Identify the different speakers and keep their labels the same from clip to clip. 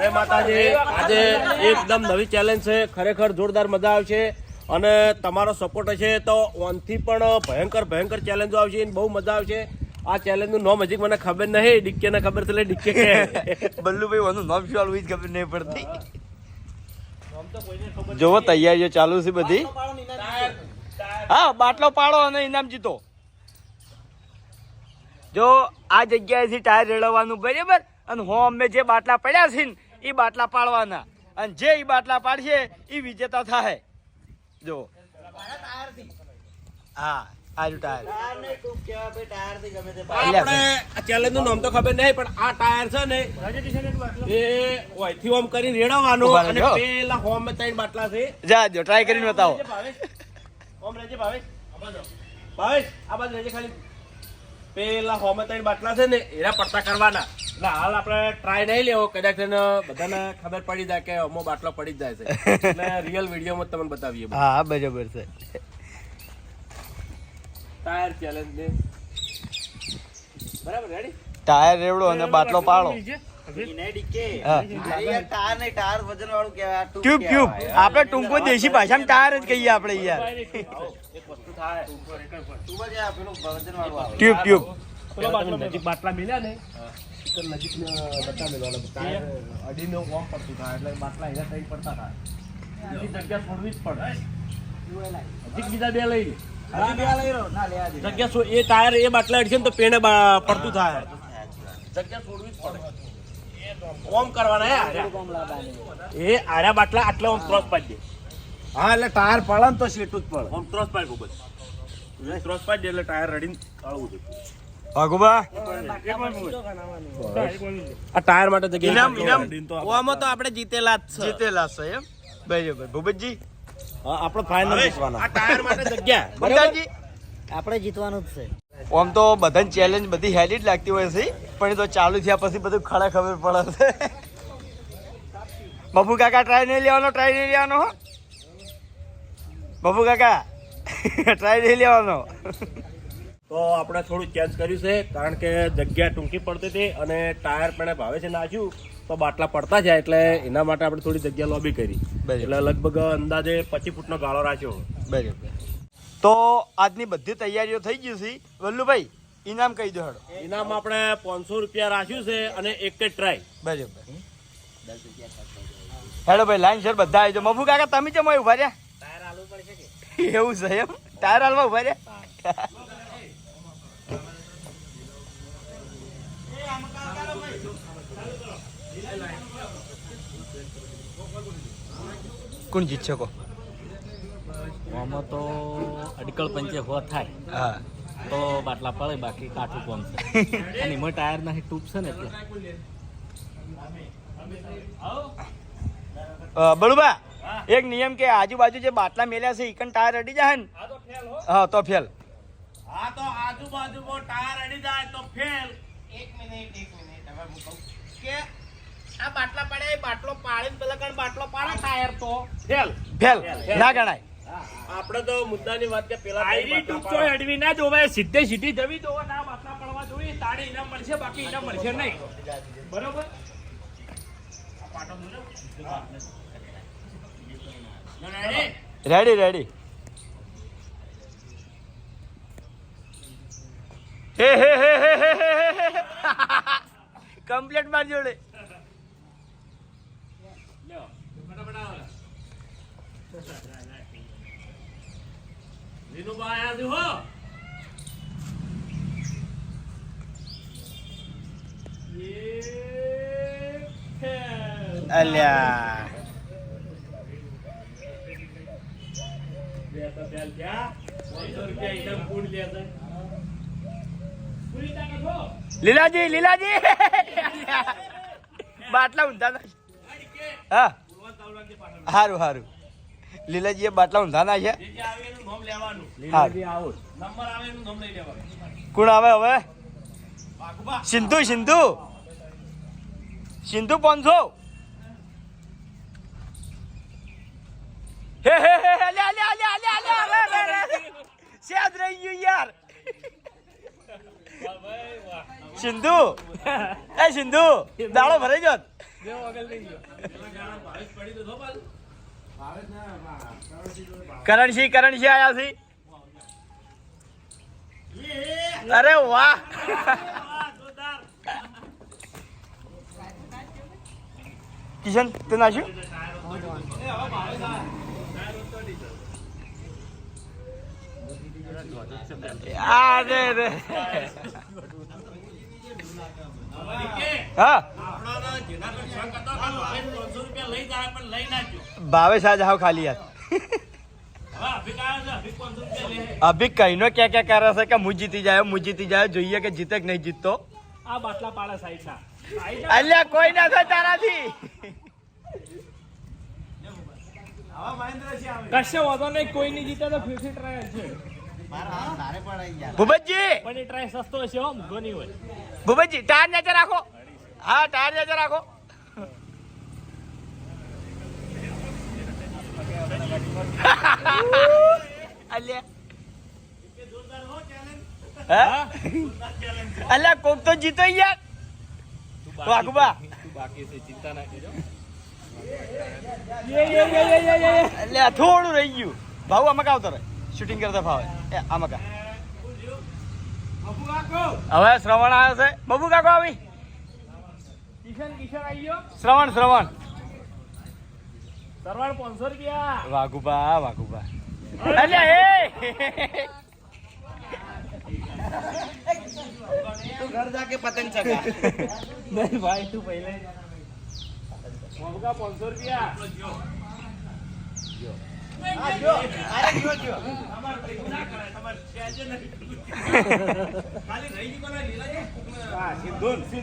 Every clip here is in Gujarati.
Speaker 1: જય માતાજી. આજે એકદમ નવી ચેલેન્જ છે. ખરેખર જોરદાર મજા આવશે અને તમારો સપોર્ટ હશે તો ઓનથી પણ ભયંકર ભયંકર ચેલેન્જો આવશે અને બહુ મજા આવશે. આ ચેલેન્જનું નામ હજી મને ખબર નહીં. ડિક્કે ને ખબર છે એટલે ડિક્કે.
Speaker 2: બલ્લુભાઈ વાનું નામ શું આવું એ ખબર નહીં પડતી. જોવો તૈયારીઓ ચાલુ છે બધી. હા. બાટલો પાડો અને ઇનામ જીતો. જો આ જગ્યાએથી ટાયર રેડવાનું બરાબર? અને હો અમે જે બાટલા પડ્યા છે ને એ બાટલા પાડવાના અને જે એ બાટલા પાડશે એ વિજેતા થાય જો હા આજુ ટાયર
Speaker 1: આપણે ચેલેન્જનું નામ તો ખબર નહીં પણ આ ટાયર છે ને એ ઓયથી ઓમ કરીને રેડવાનું અને પેલા હોમ ત્રણ બાટલા છે
Speaker 2: જા જો ટ્રાય કરીને બતાવો.
Speaker 1: ઓમ ભાવેશ. આ બાજુ. ભાવેશ, આ બાજુ રહેજે ખાલી. પેલા હોમે ત્રણ બાટલા છે ને એના પડતા કરવાના. એટલે હાલ આપણે ટ્રાય નહીં લેવો. કદાચ એને બધાને ખબર પડી જાય કે અમો બાટલો પડી જ જાય છે. એટલે રિયલ વિડીયોમાં જ તમને બતાવીએ
Speaker 2: હા બરાબર છે.
Speaker 1: ટાયર ચેલેન્જ ને. બરાબર રેડી
Speaker 2: ટાયર રેવડો અને બાટલો પાડો. ટ્યુબ ટ્યુબ આપણે ટૂંકો દેશી ભાષામાં ટાયર જ કહીએ આપણે યાર.
Speaker 1: થાય.
Speaker 2: ટ્યુબ ટ્યુબ
Speaker 1: નજીક બાટલા મિલ્યા ને નજીક બતા મેળવાના અડીને ઓમ પડતું થાય એટલે બાટલા એના ત્રણ પડતા થાય. બીજી જગ્યા છોડવી જ પડે. હજી બીજા બે લઈ જગ્યા એ ટાયર એ બાટલા અડશે ને તો પેણે પડતું થાય. જગ્યા છોડવી જ પડે. ઓમ કરવાના એ આર્યા બાટલા આટલા ઓમ ક્રોસ પાડી દે.
Speaker 2: હા એટલે ટાયર પડે ને તો સીટું જ પડે.
Speaker 1: ઓમ ક્રોસ પાડી ખૂબ જ. ક્રોસ પાડી એટલે ટાયર રડીને અળવું છે.
Speaker 2: ભગુબા
Speaker 1: આ ટાયર માટે જગ્યા
Speaker 2: ઇનામ ઇનામ. ઓમાં તો આપણે જીતેલા જ છે. જીતેલા છે એમ? બરાબર ભૂપતજી?
Speaker 1: હા, ફાઇનલ જીતવાના. આ ટાયર માટે જગ્યા બરાબર?
Speaker 3: આપણે જીતવાનું જ છે.
Speaker 2: આમ તો બધાની ચેલેન્જ બધી હેલી જ લાગતી હોય છે પણ એ તો ચાલુ થયા પછી બધું ખડા ખબર પડે છે. બબુ કાકા ટ્રાય નહીં લેવાનો ટ્રાય નહીં લેવાનો હો. બબુ કાકા ટ્રાય લઈ લેવાનો.
Speaker 1: તો આપણે થોડું ચેન્જ કર્યું છે કારણ કે જગ્યા ટૂંકી પડતી હતી અને ટાયર પણ ભાવે છે નાખ્યું તો બાટલા પડતા જાય એટલે એના માટે આપણે થોડી જગ્યા લોબી કરી. એટલે લગભગ અંદાજે પચીસ ફૂટનો ગાળો રાખ્યો
Speaker 2: બરાબર. તો આજની બધી તૈયારીઓ થઈ ગઈ છે. વલ્લુભાઈ ઇનામ કહી દો હેડો
Speaker 1: ઇનામ આપણે પાંચસો રૂપિયા રાખ્યું છે અને એક જ ટ્રાય
Speaker 2: બરાબર. હેલો ભાઈ લાઈન સર બધા આવી જાઓ. મફુ કાકા તમે ચમ ઊભા રહ્યા? એવું છે એમ? ટાયર હાલમાં ઊભા રે? કોણ જીતશે કો?
Speaker 4: આમાં તો અડકળ પંચે હો થાય.
Speaker 2: હા.
Speaker 4: તો બાટલા પડે બાકી કાઠું કોમ છે. અને એમાં ટાયર નાખી ટૂપ છે ને એટલે.
Speaker 2: બળુબા? એક નિયમ કે આજુબાજુ જે બાટલા મેલ્યા છે ઈકન ટાયર અડી જાય ને? હા તો ફેલ
Speaker 1: હા. તો આજુબાજુમાં ટાયર અડી જાય તો ફેલ. એક મિનિટ એક મિનિટ. હવે હું કહું કે આ બાટલા પડ્યા એ બાટલો પાડીને પેલા કણ બાટલો પાડે ટાયર તો? ફેલ.
Speaker 2: ફેલ. ના ગણાય.
Speaker 1: આપણે તો મુદ્દાની વાત કે પેલા
Speaker 5: આયરી ટૂંચો અડવી ના જોવે સીધે સીધી જવી જોવે ના બાટલા પડવા જોઈએ તાળી ઇનામ મળશે બાકી ઇનામ મળશે નહીં. બરોબર?
Speaker 2: રેડી રેડી હે હે હે હે હે હે હે કમ્પ્લીટ માર જોડે.
Speaker 1: આયા છે
Speaker 2: અલ્યા. લીલાજી લીલાજી! બાટલા ઊંધા ના હા. સારું સારું લીલાજી એ બાટલા ઊંધા ના છે. કોણ આવે હવે? સિંધુ સિંધુ. સિંધુ પાંચસો. હે હે હે હે લે લે લે લે લે રે રે રે સેદ રહી ગયું યાર સિંધુ એ સિંધુ દાળો ભરાઈ ગયો કરણસિંહ કરણસિંહ આયા છે અરે વાહ કિશન તે નાશ્યું આ રે ભાવેશ આજ હાવ ખાલી યાર. અભી કહીનો ક્યાં ક્યાં કરે છે કે હું જીતી જાય હું જીતી જાય જોઈએ કે જીતે કે નહીં જીતતો.
Speaker 5: આ બાટલા પાડા સાઈડ ના
Speaker 2: અલ્યા કોઈ ના થાય તારાથી.
Speaker 5: કશે વાંધો નહીં કોઈ નહીં જીતે તો ફિફ્ટી ટ્રાય છે.
Speaker 2: ભૂપતજી!
Speaker 5: પણ એ ટ્રાય સસ્તો હશે હો મોંઘો નહીં હોય.
Speaker 2: ભૂપતજી ટાયર નીચે રાખો. હા ટાયર નીચે રાખો. અલ્યા. હા? અલ્યા કોક તો જીતો યાર.
Speaker 4: બાકી છે ચિંતા ના કરજો.
Speaker 2: અલ્યા થોડું રહી ગયું. ભાવ આમાં કાવતો રહે શૂટિંગ કરતા ભાવે. એ આમાં કા હવે શ્રવણ આવ્યો છે. બબુ કાકો આવી.
Speaker 5: કિશન કિશન આવી ગયો.
Speaker 2: શ્રવણ શ્રવણ.
Speaker 5: સરવાળ પાંચસો રૂપિયા.
Speaker 2: વાઘુબા વાઘુબા. અલ્યા એ!
Speaker 5: નહીં ભાઈ તું પહેલે. મોંઘા પાંચસો રૂપિયા.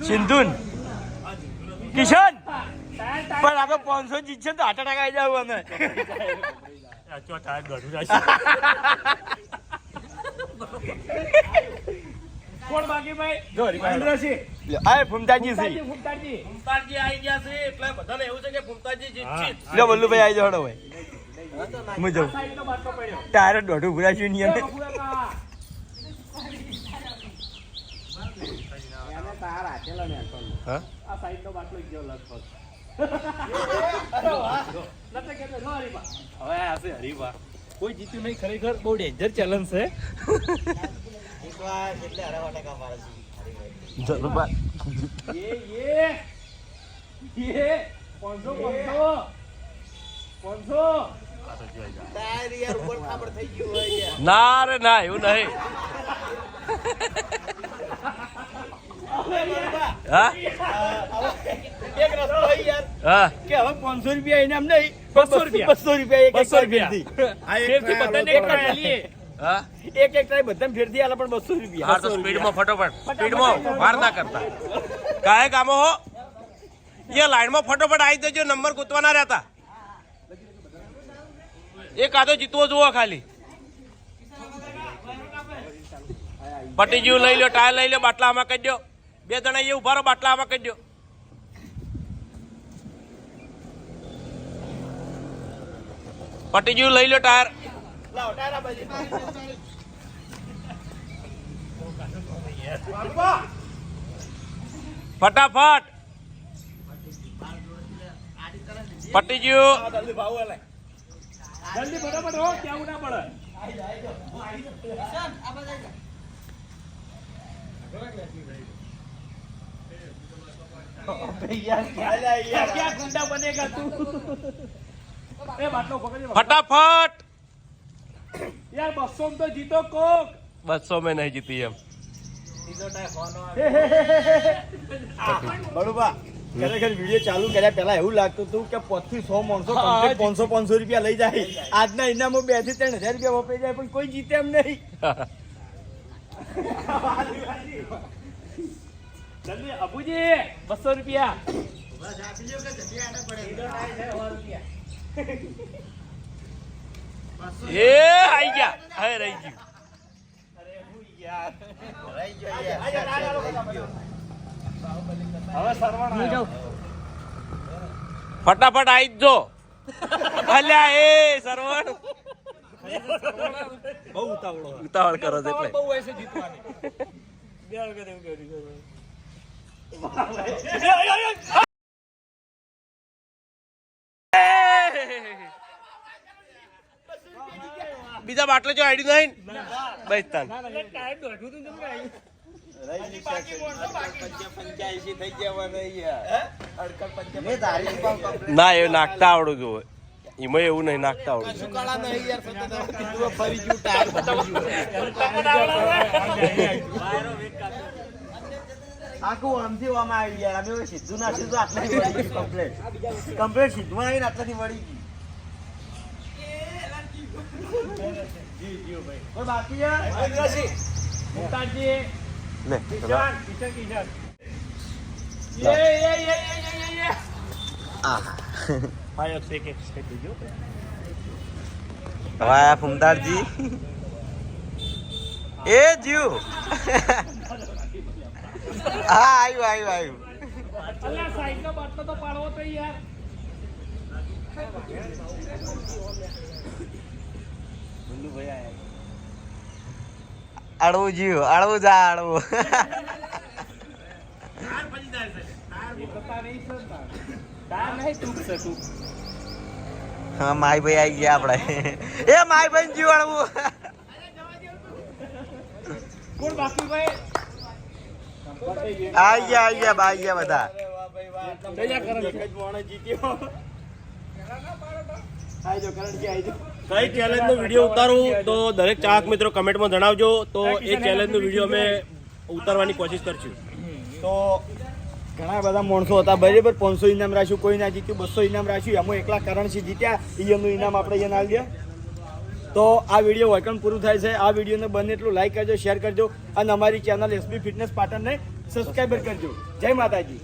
Speaker 2: સિંધુન. કિશન! પણ આપણે પાંચસો જીતશે તો આટા ટકા આવી જાવ અમે.
Speaker 5: કોણ બાકી ભાઈ?
Speaker 2: આય ફૂમતાજી સી
Speaker 5: ફૂમતાજી
Speaker 1: ફૂમતાજી આવી ગયા છે એટલે બધાને એવું છે કે ફૂમતાજી જીતશે જ.
Speaker 2: લો બલ્લુભાઈ આવી જાવ ભાઈ. હું જાઉં.
Speaker 5: પડ્યો.
Speaker 2: દોઢું ભૂલાશું નહીં અમે
Speaker 5: બબુએ કા.
Speaker 2: હા?
Speaker 5: આ સાઈડનો બાટલો ગયો લગભગ. નતો કહેતો, જો હરીફા. હવે છે. ચલો
Speaker 2: ભાઈ
Speaker 5: યે યે યે પાંચસો પાંચસો પાંચસો
Speaker 1: ના રે ના એવું નહીં
Speaker 5: બસો રૂપિયા
Speaker 2: બસો રૂપિયા
Speaker 1: હા?
Speaker 2: એક એક ટ્રાય બધાને ફેરથી આલે પણ બસો રૂપિયા
Speaker 1: હા તો સ્પીડમાં ફટોફટ. સ્પીડમાં વાર ના કરતા. કાય કામો હો. એ લાઈનમાં ફટોફટ આવી દેજો નંબર ગોતવાના રહેતા. એ કાદો જીતવો જુઓ ખાલી. પટી જીવ લઈ લો ટાયર લઈ લો બાટલા આમાં કહી દો. બે જણા એ ઊભા રહો બાટલા આમાં કહી દો. પટી જીવ લઈ લો ટાયર. લાવ ટાયરા બાજી. ફટાફટ. પટી ગયું
Speaker 5: જલ્દી ભાવ જલ્દી ફટાફટ હો કેવું ના પડે.
Speaker 1: ફટાફટ.
Speaker 5: યાર બસો તો જીતો કોક.
Speaker 1: બસો મેં નહીં જીતી એમ.
Speaker 2: બરોબર. ખરેખર વીડિયો ચાલુ કર્યા પહેલા એવું લાગતું હતું કે પચીસ સો માણસો પાંચસો પાંચસો રૂપિયા લઈ જાય. આજના ઇનામો બેથી ત્રણ હજાર રૂપિયા વપરાઈ જાય પણ કોઈ જીતે એમ નહીં.
Speaker 5: જલ્દી અબુજી બસો રૂપિયા.
Speaker 1: એ, આઈ ગયા. હવે રહી ગયું. ફટાફટ આવી જ જો. અલ્યા, એ સરવણ.
Speaker 2: બહુ ઉતાવળો
Speaker 1: ઉતાવળ કરો છો એટલે.
Speaker 5: બહુ એસે જીતવાની
Speaker 2: બે વખત એવું કર્યું
Speaker 1: બીજા બાટલે જો આઈડી નહીં? બસ તન. ના એ નાખતા આવડું જોવે એમાં એવું નહીં નાખતા આવડું
Speaker 2: આખું આમથી આમ આવી ગયા અમે સીધું ના સીધું આટલાથી કમ્પ્લેટ. કમ્પ્લેટ સીધું આવીને આટલાથી વળી ગયું. કોઈ બાકી છે?
Speaker 5: મુમતાજી,
Speaker 1: લે
Speaker 5: કિશન, કિશન, કિશન. યે, યે, યે, યે, યે, યે, યે. ભાઈ, એક એક સ્ટેપ દેજો.
Speaker 2: હવે ફુમદારજી એ જીવ હા આવ્યું આવ્યું આવ્યું
Speaker 5: અલ્યા, સાઈડનો બાટલો તો પાડવો તો યાર
Speaker 2: અડવું જીવ અડવું જા
Speaker 5: ટૂંક.
Speaker 2: હા માય ભાઈ આવી ગયા આપણે એ માય ભાઈ જીવ અડવું
Speaker 5: કોણ બાકી ભાઈ?
Speaker 2: આવી ગયા આવી ગયા આવી ગયા બધા.
Speaker 5: કે આઈ છો.
Speaker 1: કઈ ચેલેન્જ નો વીડિયો ઉતારું તો દરેક ચાહક મિત્રો કમેન્ટમાં જણાવજો. તો એ ચેલેન્જ નો વીડિયો અમે ઉતારવાની કોશિશ કરશું.
Speaker 2: તો ઘણા બધા માણસો હતા, બરાબર? પાંચસો ઇનામ રાખ્યું, કોઈ ના જીત્યું, બસો ઇનામ રાખ્યું, એમાં એકલા કરણસિંહ જીત્યા? એમનું ઇનામ આપણે એને આવી તો આ વીડિયો વેલકમ પૂરું થાય છે. આ વિડીયોને બને એટલું લાઈક કરજો શેર કરજો અને અમારી ચેનલ એસબી ફિટનેસ પાટણને સબસ્ક્રાઈબર કરજો. જય માતાજી.